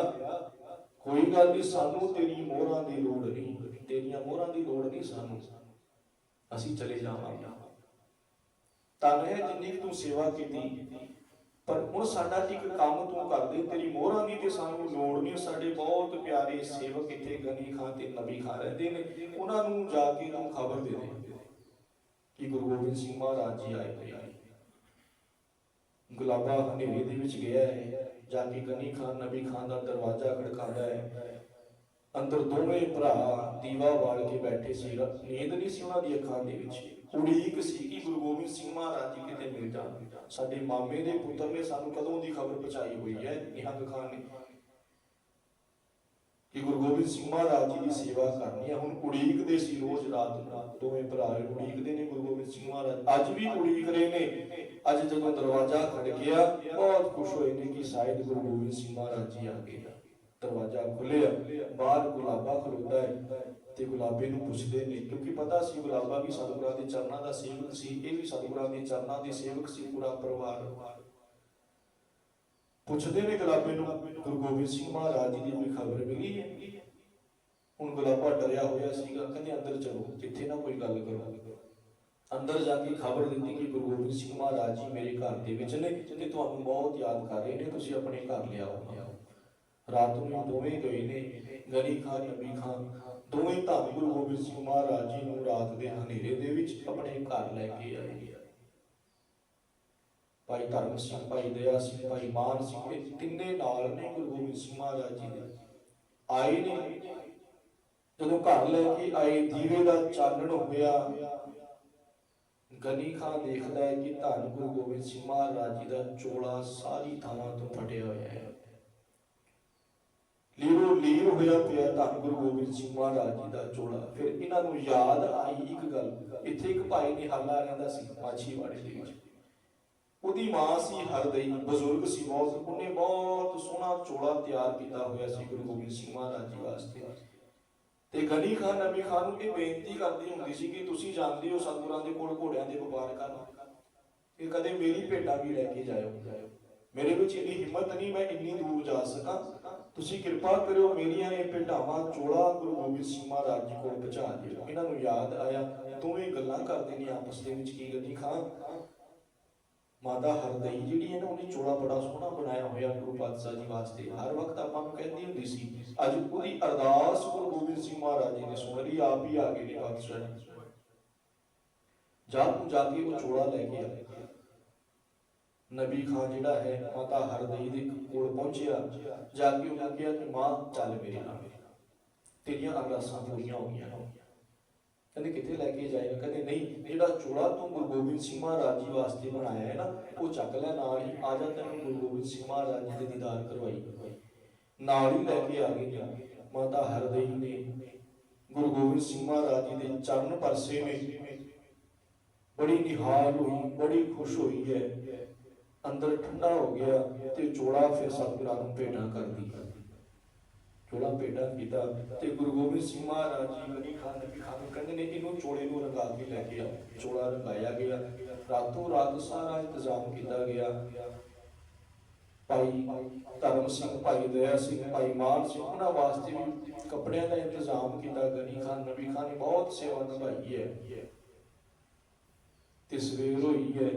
ਕੋਈ ਗੱਲ ਨਹੀਂ, ਸਾਨੂੰ ਤੇਰੀ ਮੋਹਰਾਂ ਦੀ ਲੋੜ ਨਹੀਂ, ਤੇਰੀਆਂ ਮੋਹਰਾਂ ਦੀ ਲੋੜ ਨਹੀਂ ਸਾਨੂੰ। ਅਸੀਂ ਚਲੇ ਜਾਵਾਂਗੇ। ਤਾਂ ਇਹ ਜਿੰਨੀ ਤੂੰ ਸੇਵਾ ਕੀਤੀ, ਪਰ ਹੁਣ ਸਾਡਾ ਇੱਕ ਕੰਮ ਤੂੰ ਕਰ ਤੇਰੀ ਮੋਹਰਾਂ ਦੀ ਤੇ ਸਾਨੂੰ ਲੋੜ ਨਹੀਂ, ਸਾਡੇ ਬਹੁਤ ਪਿਆਰੇ ਸੇਵਕ ਇੱਥੇ ਗਨੀ ਖਾਂ ਤੇ ਨਬੀ ਖਾਂ ਰਹਿੰਦੇ ਨੇ, ਉਹਨਾਂ ਨੂੰ ਜਾ ਕੇ ਤੂੰ ਖਬਰ ਦੇ ਦੇ ਕਿ ਗੁਰੂ ਗੋਬਿੰਦ ਸਿੰਘ ਮਹਾਰਾਜ ਜੀ ਆਏ ਹੋਏ ਨੇ ਗੁਲਾਬਾ ਹਨੇਰੇ ਦੇ ਵਿੱਚ ਗਿਆ ਹੈ। ਜਾ ਕੇ ਗਨੀ ਖਾਨ, ਨਬੀ ਖਾਨ ਦਾ ਦਰਵਾਜ਼ਾ ਖੜਕਾਉਂਦਾ ਹੈ। ਅੰਦਰ ਦੋਵੇਂ ਭਰਾ ਦੀਵਾ ਬਾਲ ਕੇ ਬੈਠੇ ਸੀ। ਨੀਂਦ ਨਹੀਂ ਸੀ ਉਹਨਾਂ ਦੀ ਅੱਖਾਂ ਦੇ ਵਿੱਚ। ਉਡੀਕ ਸੀ ਕਿ ਗੁਰੂ ਗੋਬਿੰਦ ਸਿੰਘ ਮਹਾਰਾਜ ਜੀ ਕਿਤੇ ਮਿਲ ਜਾਣ। ਸਾਡੇ ਮਾਮੇ ਦੇ ਪੁੱਤਰ ਨੇ ਸਾਨੂੰ ਕਦੋਂ ਦੀ ਖਬਰ ਪਹੁੰਚਾਈ ਹੋਈ ਹੈ? ਨਿਹੰਗ ਖਾਨ ਨੇ ਕਿ ਗੁਰੂ ਗੋਬਿੰਦ ਸਿੰਘ ਮਹਾਰਾਜ ਜੀ ਦੀ ਸੇਵਾ ਕਰਨੀ ਹੈ ਹੁਣ ਉਡੀਕਦੇ ਸੀ ਰੋਜ਼ ਰਾਤ ਨੂੰ, ਦੋਵੇਂ ਭਰਾ ਉਡੀਕਦੇ ਨੇ ਗੁਰੂ ਗੋਬਿੰਦ ਸਿੰਘ ਮਹਾਰਾਜ। ਅੱਜ ਵੀ ਉਡੀਕ ਰਹੇ ਨੇ। ਅੱਜ ਜਦੋਂ ਦਰਵਾਜ਼ਾ ਖੜਕਿਆ ਬਹੁਤ ਖੁਸ਼ ਹੋਏ ਨੇ ਕਿ ਸ਼ਾਇਦ ਗੁਰੂ ਗੋਬਿੰਦ ਸਿੰਘ ਮਹਾਰਾਜ ਜੀ ਆ ਗਏ। ਦਰਵਾਜ਼ਾ ਖੁੱਲਿਆ ਬਾਹਰ ਗੁਲਾਬਾ ਖਲੋਦਾ ਹੈ ਤੇ ਗੁਲਾਬੇ ਨੂੰ ਪੁੱਛਦੇ ਨੇ, ਕਿਉਂਕਿ ਪਤਾ ਸੀ ਗੁਲਾਬਾ ਵੀ ਸਤਿਗੁਰਾਂ ਦੇ ਚਰਨਾਂ ਦਾ ਸੇਵਕ ਸੀ, ਇਹ ਵੀ ਸਤਿਗੁਰਾਂ ਦੇ ਚਰਨਾਂ ਦੇ ਸੇਵਕ ਸੀ, ਪੂਰਾ ਪਰਿਵਾਰ। ਪੁੱਛਦੇ ਨੇ ਗੁਲਾਬੇ ਨੂੰ ਗੁਰੂ ਗੋਬਿੰਦ ਸਿੰਘ ਮਹਾਰਾਜ ਜੀ ਦੀ ਕੋਈ ਖਬਰ ਮਿਲੀ ਹੈ? ਹੁਣ ਗੁਲਾਬਾ ਡਰਿਆ ਹੋਇਆ ਸੀਗਾ, ਕਹਿੰਦੇ ਅੰਦਰ ਚਲੋ ਇੱਥੇ ਨਾ ਕੋਈ ਗੱਲ ਕਰੋ। ਅੰਦਰ ਜਾ ਕੇ ਖਬਰ ਦਿੱਤੀ ਕਿ ਗੁਰੂ ਗੋਬਿੰਦ ਸਿੰਘ ਮਹਾਰਾਜ ਜੀ ਮੇਰੇ ਘਰ ਦੇ ਵਿੱਚ ਨੇ ਤੇ ਤੁਹਾਨੂੰ ਬਹੁਤ ਯਾਦ ਕਰ ਰਹੇ ਨੇ, ਤੁਸੀਂ ਆਪਣੇ ਘਰ ਲਿਆਓ। ਰਾਤ ਨੂੰ ਦੋਵੇਂ ਗਏ ਨੇ ਗਨੀ ਖਾਨ ਨਬੀ ਖਾਨ ਦੋਵੇਂ ਧੰਨ ਗੁਰੂ ਗੋਬਿੰਦ ਸਿੰਘ ਮਹਾਰਾਜ ਜੀ ਨੂੰ ਰਾਤ ਦੇ ਹਨੇਰੇ ਦੇ ਵਿੱਚ ਆਪਣੇ ਘਰ ਲੈ ਕੇ ਆਏ। ਭਾਈ ਧਰਮ ਸਿੰਘ, ਭਾਈ ਦਇਆ ਸਿੰਘ, ਭਾਈ ਮਾਨ ਸਿੰਘ, ਇਹ ਤਿੰਨੇ ਨਾਲ ਨੇ ਗੁਰੂ ਗੋਬਿੰਦ ਸਿੰਘ ਮਹਾਰਾਜ ਜੀ ਦੇ। ਆਏ ਨੇ। ਜਦੋਂ ਘਰ ਲੈ ਕੇ ਆਏ, ਦੀਵੇ ਦਾ ਚਾਨਣ ਹੋਇਆ, ਗਨੀ ਖਾਨ ਦੇਖਦਾ ਹੈ ਕਿ ਧੰਨ ਗੁਰੂ ਗੋਬਿੰਦ ਸਿੰਘ ਮਹਾਰਾਜ ਜੀ ਦਾ ਚੋਲਾ ਸਾਰੀ ਥਾਵਾਂ ਤੋਂ ਫਟਿਆ ਹੋਇਆ ਹੈ। ਲੀਰੋ ਲੀਰ ਹੋਇਆ ਪਿਆ ਧੰਨ ਗੁਰੂ ਗੋਬਿੰਦ ਸਿੰਘ ਮਹਾਰਾਜ ਜੀ ਦਾ ਚੋਲਾ। ਫਿਰ ਇਹਨਾਂ ਨੂੰ ਯਾਦ ਆਈ ਇੱਕ ਗੱਲ। ਇੱਥੇ ਇੱਕ ਭਾਈ ਨਿਹਾਲਾ ਰਹਿੰਦਾ ਸੀ ਮਾਛੀਵਾੜੇ ਦੇ ਵਿੱਚ। ਉਹਦੀ ਮਾਂ ਸੀ ਹਰਦਈ ਬਜ਼ੁਰਗ ਸੀ ਬਹੁਤ ਉਹਨੇ ਬਹੁਤ ਸੋਹਣਾ ਚੋਲਾ ਤਿਆਰ ਕੀਤਾ ਹੋਇਆ ਸੀ ਗੁਰੂ ਗੋਬਿੰਦ ਸਿੰਘ ਮਹਾਰਾਜ ਜੀ ਵਾਸਤੇ। ਤੇ ਗਨੀ ਖਾਨ ਨਬੀ ਖਾਨ ਨੂੰ ਇਹ ਬੇਨਤੀ ਕਰਦੀ ਹੁੰਦੀ ਸੀ ਕਿ ਤੁਸੀਂ ਜਾਣਦੇ ਹੋ ਸਤਿਗੁਰਾਂ ਦੇ ਕੋਲ, ਘੋੜਿਆਂ ਦੇ ਵਪਾਰ ਕਰਨ। ਕਿ ਕਦੇ ਮੇਰੀ ਭੇਟਾ ਵੀ ਲੈ ਕੇ ਜਾਇਓ। ਮੇਰੇ ਵਿੱਚ ਇੰਨੀ ਹਿੰਮਤ ਨਹੀਂ, ਮੈਂ ਇੰਨੀ ਦੂਰ ਜਾ ਸਕਾਂ। ਤੁਸੀਂ ਕਿਰਪਾ ਕਰਿਓ ਮੇਰੀਆਂ ਇਹ ਭੇਡਾਵਾਂ ਚੋਲਾ ਗੁਰੂ ਗੋਬਿੰਦ ਸਿੰਘ ਮਹਾਰਾਜ ਜੀ ਕੋਲ ਪਹੁੰਚਾ ਦਿਓ। ਇਹਨਾਂ ਨੂੰ ਯਾਦ ਆਇਆ, ਦੋਵੇਂ ਗੱਲਾਂ ਕਰਦੇ ਨੇ ਆਪਸ ਦੇ ਵਿੱਚ ਕੀ ਗਨੀ ਖਾਨ ਮਾਤਾ ਹਰਦਈ ਜਿਹੜੀ ਹੈ ਨਾ, ਉਹਨੇ ਚੋਲਾ ਬੜਾ ਸੋਹਣਾ ਬਣਾਇਆ ਹੋਇਆ ਗੁਰੂ ਪਾਤਸ਼ਾਹ ਜੀ ਵਾਸਤੇ। ਹਰ ਵਕਤ ਆਪਾਂ ਨੂੰ ਕਹਿੰਦੀ ਹੁੰਦੀ ਸੀ, ਅੱਜ ਉਹਦੀ ਅਰਦਾਸ ਗੁਰੂ ਗੋਬਿੰਦ ਸਿੰਘ ਮਹਾਰਾਜ ਜੀ ਨੇ ਸੁਣ ਲਈ, ਆਪ ਹੀ ਆ ਗਏ ਨੇ ਪਾਤਸ਼ਾਹ ਜੀ। ਜਾ ਤੂੰ ਜਾ ਕੇ ਉਹ ਚੋਲਾ ਲੈ ਕੇ ਆ ਨਬੀ ਖਾਨ ਜਿਹੜਾ ਹੈ, ਮਾਤਾ ਹਰਦਈ ਦੇ ਕੋਲ ਪਹੁੰਚਿਆ। ਜਾ ਕੇ ਉਹਨੇ ਕਿਹਾ ਕਿ ਮਾਂ, ਚੱਲ ਮੇਰੇ ਨਾਲ। ਤੇਰੀਆਂ ਅਰਦਾਸਾਂ ਪੂਰੀਆਂ ਹੋ ਗਈਆਂ। ਕਹਿੰਦੇ ਕਿੱਥੇ ਲੈ ਕੇ ਜਾਏਗਾ ਕਹਿੰਦੇ ਨਹੀਂ ਜਿਹੜਾ ਚੋਲਾ ਤੂੰ ਗੁਰੂ ਗੋਬਿੰਦ ਸਿੰਘ ਮਹਾਰਾਜ ਜੀ ਵਾਸਤੇ ਬਣਾਇਆ ਹੈ ਨਾ, ਉਹ ਚੱਕ ਲੈ ਨਾਲ ਹੀ, ਆ ਜਾ ਤੈਨੂੰ ਗੁਰੂ ਗੋਬਿੰਦ ਸਿੰਘ ਮਹਾਰਾਜ ਜੀ ਦੇ ਦੀਦਾਰ ਕਰਵਾਈ। ਨਾਲ ਹੀ ਲੈ ਕੇ ਆ ਗਏ ਮਾਤਾ ਹਰਦੇਈ ਨੇ। ਗੁਰੂ ਗੋਬਿੰਦ ਸਿੰਘ ਮਹਾਰਾਜ ਜੀ ਦੇ ਚਰਨ ਪਰਸੇ ਨੇ। ਬੜੀ ਨਿਹਾਲ ਹੋਈ, ਬੜੀ ਖੁਸ਼ ਹੋਈ ਹੈ। ਅੰਦਰ ਠੰਡਾ ਹੋ ਗਿਆ ਤੇ ਚੋਲਾ ਫਿਰ ਸਤਿਗੁਰਾਂ ਨੂੰ ਭੇਟਾ ਕਰਦੀ। ਚੋਲਾ ਭੇਟਾ ਕੀਤਾ ਤੇ ਗੁਰੂ ਗੋਬਿੰਦ ਸਿੰਘ ਮਹਾਰਾਜ ਜੀ ਗਨੀ ਖਾਨ ਨਬੀ ਖਾਨ ਕਹਿੰਦੇ ਨੇ, ਇਹਨੂੰ ਚੋਲੇ ਨੂੰ ਰੰਗਾ ਕੇ ਲੈ ਕੇ ਆਓ। ਚੋਲਾ ਰੰਗਾਇਆ ਗਿਆ। ਰਾਤੋਂ ਰਾਤ ਸਾਰਾ ਇੰਤਜ਼ਾਮ ਕੀਤਾ ਗਿਆ। ਭਾਈ ਧਰਮ ਸਿੰਘ, ਭਾਈ ਦਇਆ ਸਿੰਘ, ਭਾਈ ਮਾਨ ਸਿੰਘ, ਉਹਨਾਂ ਵਾਸਤੇ ਵੀ ਕੱਪੜਿਆਂ ਦਾ ਇੰਤਜ਼ਾਮ ਕੀਤਾ ਗਨੀ ਖਾਨ ਨਬੀ ਖਾਨ ਨੇ ਬਹੁਤ ਸੇਵਾ ਨਿਭਾਈ ਹੈ। ਤੇ ਸਵੇਰ ਹੋਈ ਹੈ।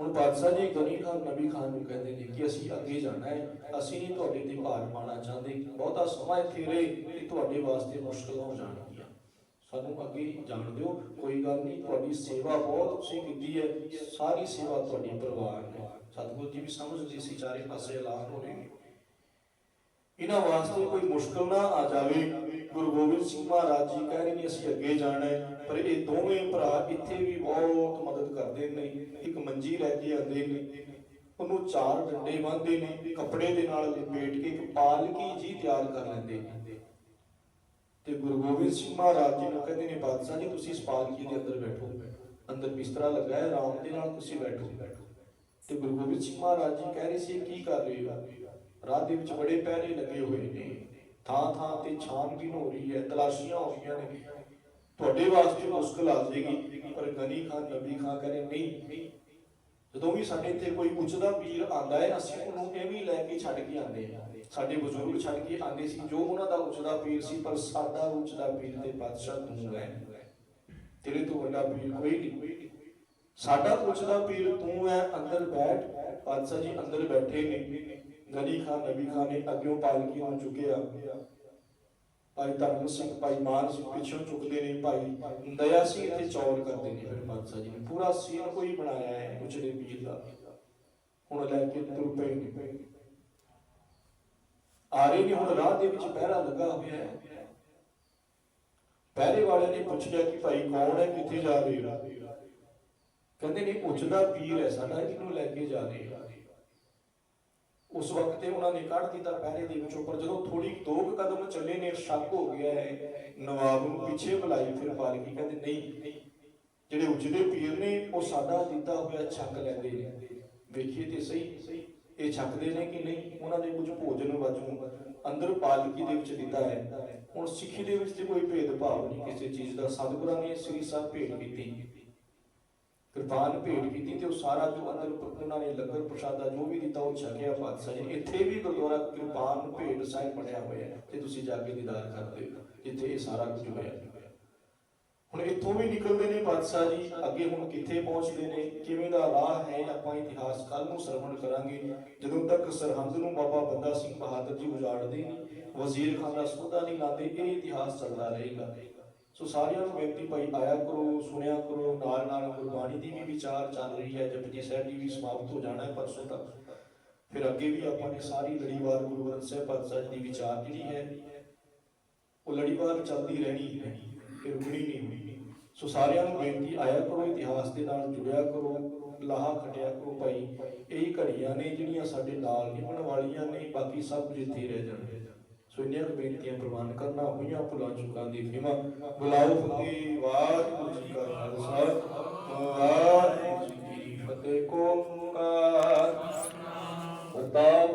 ਹੁਣ ਬਾਦਸ਼ਾਹ ਜੀ ਗਨੀ ਖਾਨ, ਨਬੀ ਖਾਨ ਨੂੰ ਕਹਿੰਦੇ ਨੇ ਕਿ ਅਸੀਂ ਅੱਗੇ ਜਾਣਾ ਹੈ, ਅਸੀਂ ਨਹੀਂ ਤੁਹਾਡੇ ਤੇ ਭਾਰ ਪਾਣਾ ਚਾਹੁੰਦੇ। ਬਹੁਤਾ ਸਮਾਂ ਇੱਥੇ ਰਹੇ ਤੇ ਤੁਹਾਡੇ ਵਾਸਤੇ ਮੁਸ਼ਕਲ ਹੋ ਜਾਣਗੀਆਂ। ਸਾਨੂੰ ਅੱਗੇ ਜਾਣ ਦਿਓ, ਕੋਈ ਗੱਲ ਨਹੀਂ, ਤੁਹਾਡੀ ਸੇਵਾ ਬਹੁਤ ਤੁਸੀਂ ਕੀਤੀ ਹੈ, ਸਾਰੀ ਸੇਵਾ ਤੁਹਾਡੀ ਪਰਿਵਾਰ ਨੇ। ਸਤਿਗੁਰੂ ਜੀ ਵੀ ਸਮਝਦੇ ਸੀ, ਚਾਰੇ ਪਾਸੇ ਐਲਾਨ ਹੋ ਰਹੇ ਇਹਨਾਂ ਵਾਸਤੇ ਕੋਈ ਮੁਸ਼ਕਲ ਨਾ ਆ ਜਾਵੇ। ਗੁਰੂ ਗੋਬਿੰਦ ਸਿੰਘ ਮਹਾਰਾਜ ਜੀ ਕਹਿ ਰਹੇ ਨੇ ਅਸੀਂ ਅੱਗੇ ਜਾਣਾ ਹੈ, ਪਰ ਇਹ ਦੋਵੇਂ ਭਰਾ ਇੱਥੇ ਵੀ ਬਹੁਤ ਮਦਦ ਕਰਦੇ ਨੇ, ਇੱਕ ਮੰਜੀ ਲੈ ਕੇ ਆਉਂਦੇ ਨੇ, ਉਹਨੂੰ ਚਾਰ ਡੰਡੇ ਬੰਨ੍ਹਦੇ ਨੇ, ਕੱਪੜੇ ਦੇ ਨਾਲ ਲਪੇਟ ਕੇ ਇੱਕ ਪਾਲਕੀ ਜੀ ਤਿਆਰ ਕਰ ਲੈਂਦੇ ਨੇ। ਤੇ ਗੁਰੂ ਗੋਬਿੰਦ ਸਿੰਘ ਮਹਾਰਾਜ ਜੀ ਨੂੰ ਕਹਿੰਦੇ ਨੇ, ਬਾਦਸ਼ਾਹ ਜੀ, ਤੁਸੀਂ ਇਸ ਪਾਲਕੀ ਦੇ ਅੰਦਰ ਬੈਠੋ। ਅੰਦਰ ਬਿਸਤਰਾ ਲੱਗਾ ਹੈ, ਆਰਾਮ ਦੇ ਨਾਲ ਤੁਸੀਂ ਬੈਠੋ। ਤੇ ਗੁਰੂ ਗੋਬਿੰਦ ਸਿੰਘ ਮਹਾਰਾਜ ਜੀ ਕਹਿ ਰਹੇ ਸੀ ਕੀ ਕਰ ਰਹੇ ਹੋ? ਰਾਤ ਦੇ ਵਿੱਚ ਬੜੇ ਪਹਿਰੇ ਲੱਗੇ ਹੋਏ ਨੇ। ਥਾਂ ਥਾਂ ਤੇ ਛਾਨਬੀਨ ਹੋ ਰਹੀ ਹੈ, ਤਲਾਸ਼ੀਆਂ ਹੋ ਰਹੀਆਂ ਨੇ। ਤੁਹਾਡੇ ਵਾਸਤੇ ਮੁਸ਼ਕਲ ਆ ਜਾਏਗੀ, ਪਰ ਗਨੀ ਖਾਨ ਨਬੀ ਖਾਨ ਕਹਿੰਦੇ ਨਹੀਂ। ਜਦੋਂ ਵੀ ਸਾਡੇ ਇੱਥੇ ਕੋਈ ਉੱਚਦਾ ਪੀਰ ਆਂਦਾ ਹੈ, ਅਸੀਂ ਉਹਨੂੰ ਇਹ ਲੈ ਕੇ ਛੱਡ ਕੇ ਆਂਦੇ ਹਾਂ। ਸਾਡੇ ਬਜ਼ੁਰਗ ਛੱਡ ਕੇ ਆਂਦੇ ਸੀ, ਜੋ ਉਹਨਾਂ ਦਾ ਉੱਚਦਾ ਪੀਰ ਸੀ, ਪਰ ਸਾਡਾ ਉੱਚਦਾ ਪੀਰ ਤੇ ਬਾਦਸ਼ਾਹ ਤੂੰ ਹੈ। ਤੇਰੇ ਤੋਂ ਵੱਡਾ ਪੀਰ ਕੋਈ ਨਹੀਂ। ਸਾਡਾ ਉੱਚਦਾ ਪੀਰ ਤੂੰ ਹੈ, ਅੰਦਰ ਬੈਠ। ਬਾਦਸ਼ਾਹ ਜੀ ਅੰਦਰ ਬੈਠੇ ਨੇ। ਗਨੀ ਖਾਨ ਨਬੀ ਖਾਨ ਨੇ ਅੱਗੇ ਪਾਲਕੀ ਨੂੰ ਚੁੱਕਿਆ। ਭਾਈ ਧਰਮ ਸਿੰਘ, ਭਾਈ ਮਾਨ ਸਿੰਘ ਪਿੱਛੋਂ ਚੁੱਕਦੇ ਨੇ ਭਾਈ। ਦਇਆ ਸਿੰਘ ਇੱਥੇ ਚੌਰ ਕਰਦੇ ਨੇ ਫਿਰ ਬਾਦਸ਼ਾਹ ਜੀ ਨੇ। ਪੂਰਾ ਸੀਨ ਕੋਈ ਬਣਾਇਆ ਹੈ ਉਚੜੇ ਪੀਰ ਦਾ। ਹੁਣ ਲੈ ਕੇ ਤੁਰ ਪਏ ਨੇ। ਆ ਰਹੇ ਨੇ ਹੁਣ ਰਾਹ ਦੇ ਵਿੱਚ ਪਹਿਰਾ ਲੱਗਾ ਹੋਇਆ ਹੈ। ਪਹਿਰੇ ਵਾਲਿਆਂ ਨੇ ਪੁੱਛਿਆ ਕਿ ਭਾਈ ਕੌਣ ਹੈ, ਕਿੱਥੇ ਜਾ ਰਹੇ ਹੋ? ਕਹਿੰਦੇ ਨੇ ਉੱਚਦਾ ਪੀਰ ਹੈ ਸਾਡਾ, ਜਿਹਨੂੰ ਲੈ ਕੇ ਜਾ ਰਹੇ ਹਾਂ। ਉਸ ਵਕਤ ਤੇ ਉਹਨਾਂ ਨੇ ਕੱਢ ਦਿੱਤਾ ਪਹਿਰੇ ਦੇ ਵਿੱਚੋਂ ਪਰ ਜਦੋਂ ਥੋੜੀ ਦੋ ਕਦਮ ਚੱਲੇ ਨੇ, ਸ਼ੱਕ ਹੋ ਗਿਆ ਹੈ। ਨਵਾਬ ਨੂੰ ਪਿੱਛੇ ਬੁਲਾਈ, ਫਿਰ ਪਾਲਕੀ ਕਹਿੰਦੇ, ਨਹੀਂ, ਜਿਹੜੇ ਉਜੜੇ ਪੀਰ ਨੇ, ਉਹ ਸਾਡਾ ਦਿੱਤਾ ਹੋਇਆ ਛੱਕ ਲੈਂਦੇ ਨੇ। ਵੇਖੀਏ ਤੇ ਸਹੀ, ਇਹ ਛੱਕਦੇ ਨੇ ਕਿ ਨਹੀਂ? ਉਹਨਾਂ ਨੇ ਕੁਝ ਭੋਜਨ ਵਜੋਂ ਅੰਦਰ ਪਾਲਕੀ ਦੇ ਵਿੱਚ ਦਿੱਤਾ ਹੈ। ਹੁਣ ਸਿੱਖੀ ਦੇ ਵਿੱਚ ਤੇ ਕੋਈ ਭੇਦਭਾਵ ਨਹੀਂ। ਕਿਸੇ ਚੀਜ਼ ਦਾ ਸਤਿਗੁਰਾਂ ਨੇ ਸ੍ਰੀ ਸਾਹਿਬ ਭੇਟ ਕੀਤੀ। ਕਿਰਪਾਨ ਭੇਟ ਕੀਤੀ ਤੇ ਉਹ ਸਾਰਾ ਜੋ ਅੰਦਰ ਉਹਨਾਂ ਨੇ ਲੰਗਰ ਪ੍ਰਸ਼ਾਦਾ ਜੋ ਵੀ ਦਿੱਤਾ ਉਹ ਛਕਿਆ ਪਾਤਸ਼ਾਹ ਜੀ। ਇੱਥੇ ਵੀ ਗੁਰਦੁਆਰਾ ਕਿਰਪਾਨ ਭੇਟ ਸਾਹਿਬ ਬਣਿਆ ਹੋਇਆ ਹੈ ਤੇ ਤੁਸੀਂ ਜਾ ਕੇ ਦੀਦਾਰ ਕਰਦੇ ਜਿੱਥੇ ਇਹ ਸਾਰਾ ਕੁਝ ਹੋਇਆ। ਹੁਣ ਇੱਥੋਂ ਵੀ ਨਿਕਲਦੇ ਨੇ ਪਾਤਸ਼ਾਹ ਜੀ। ਅੱਗੇ ਹੁਣ ਕਿੱਥੇ ਪਹੁੰਚਦੇ ਨੇ? ਕਿਵੇਂ ਦਾ ਰਾਹ ਹੈ? ਆਪਾਂ ਇਤਿਹਾਸ ਕੱਲ ਨੂੰ ਸਰਵਣ ਕਰਾਂਗੇ। ਜਦੋਂ ਤੱਕ ਸਰਹੰਦ ਨੂੰ ਬਾਬਾ ਬੰਦਾ ਸਿੰਘ ਬਹਾਦਰ ਜੀ ਉਜਾੜਦੇ ਨੇ ਵਜ਼ੀਰ ਖਾਨ ਦਾ ਸੌਦਾ ਨਹੀਂ ਲਾਦੇ ਇਹ ਇਤਿਹਾਸ ਚੱਲਦਾ ਰਹੇਗਾ। ਸੋ ਸਾਰਿਆਂ ਨੂੰ ਬੇਨਤੀ ਭਾਈ, ਆਇਆ ਕਰੋ, ਸੁਣਿਆ ਕਰੋ, ਨਾਲ ਨਾਲ ਗੁਰਬਾਣੀ ਦੀ ਵੀ ਵਿਚਾਰ ਚੱਲ ਰਹੀ ਹੈ, ਜਪਜੀ ਸਾਹਿਬ ਦੀ ਵੀ ਸਮਾਪਤ ਹੋ ਜਾਣਾ ਹੈ ਪਰਸੋਂ ਤੱਕ। ਫਿਰ ਅੱਗੇ ਵੀ ਆਪਾਂ ਨੇ ਸਾਰੀ ਲੜੀਵਾਰ ਗੁਰੂ ਗ੍ਰੰਥ ਸਾਹਿਬ ਪਾਤਸ਼ਾਹ ਦੀ ਵਿਚਾਰ ਜਿਹੜੀ ਹੈ, ਉਹ ਲੜੀਵਾਰ ਚੱਲਦੀ ਰਹਿਣੀ ਹੈ ਕਿ ਰੁਕਣੀ ਨਹੀਂ ਹੋਣੀ। ਸੋ ਸਾਰਿਆਂ ਨੂੰ ਬੇਨਤੀ, ਆਇਆ ਕਰੋ, ਇਤਿਹਾਸ ਦੇ ਨਾਲ ਜੁੜਿਆ ਕਰੋ, ਲਾਹਾ ਖਟਿਆ ਕਰੋ ਭਾਈ। ਇਹ ਘੜੀਆਂ ਨੇ ਜਿਹੜੀਆਂ ਸਾਡੇ ਨਾਲ ਨਿਭਣ ਵਾਲੀਆਂ ਨੇ, ਬਾਕੀ ਸਭ ਕੁਝ ਇੱਥੇ ਰਹਿ ਜਾਣਾ ਸੋ ਬੇਨਤੀਆਂ ਪ੍ਰਵਾਨ ਕਰਨਾ ਹੋਈਆਂ, ਭੁਲਾ ਚੁੱਕਾਂ ਦੀ ਖਿਮਾ ਬੁਲਾਓ ਫਤਿਹ ਵਾਹਿਗੁਰੂ ਜੀ ਕਾ ਖਾਲਸਾ। ਵਾਹਿਗੁਰੂ ਜੀ ਕੀ ਫਤਿਹ। ਕੋ ਓੰਕਾਰ ਪ੍ਰਤਾਪ